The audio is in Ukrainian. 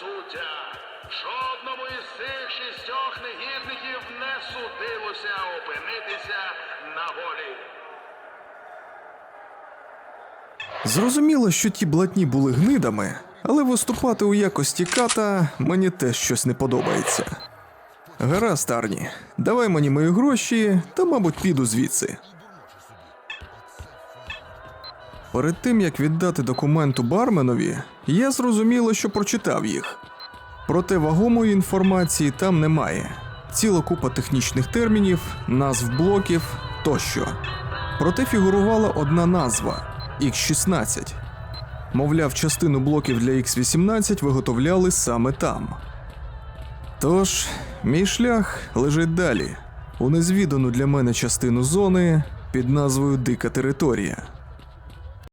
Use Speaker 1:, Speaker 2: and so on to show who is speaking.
Speaker 1: суддя. Жодному із цих шістьох негідників не судилося опинитися на волі.
Speaker 2: Зрозуміло, що ті блатні були гнидами, але виступати у якості ката мені теж щось не подобається. Гаразд, Арні, давай мені мої гроші, та, мабуть, піду звідси. Перед тим як віддати документу барменові, я зрозуміло, що прочитав їх. Проте вагомої інформації там немає. Ціла купа технічних термінів, назв блоків тощо. Проте фігурувала одна назва X16. Мовляв, частину блоків для X18 виготовляли саме там. Тож, мій шлях лежить далі, у незвідану для мене частину зони під назвою Дика територія.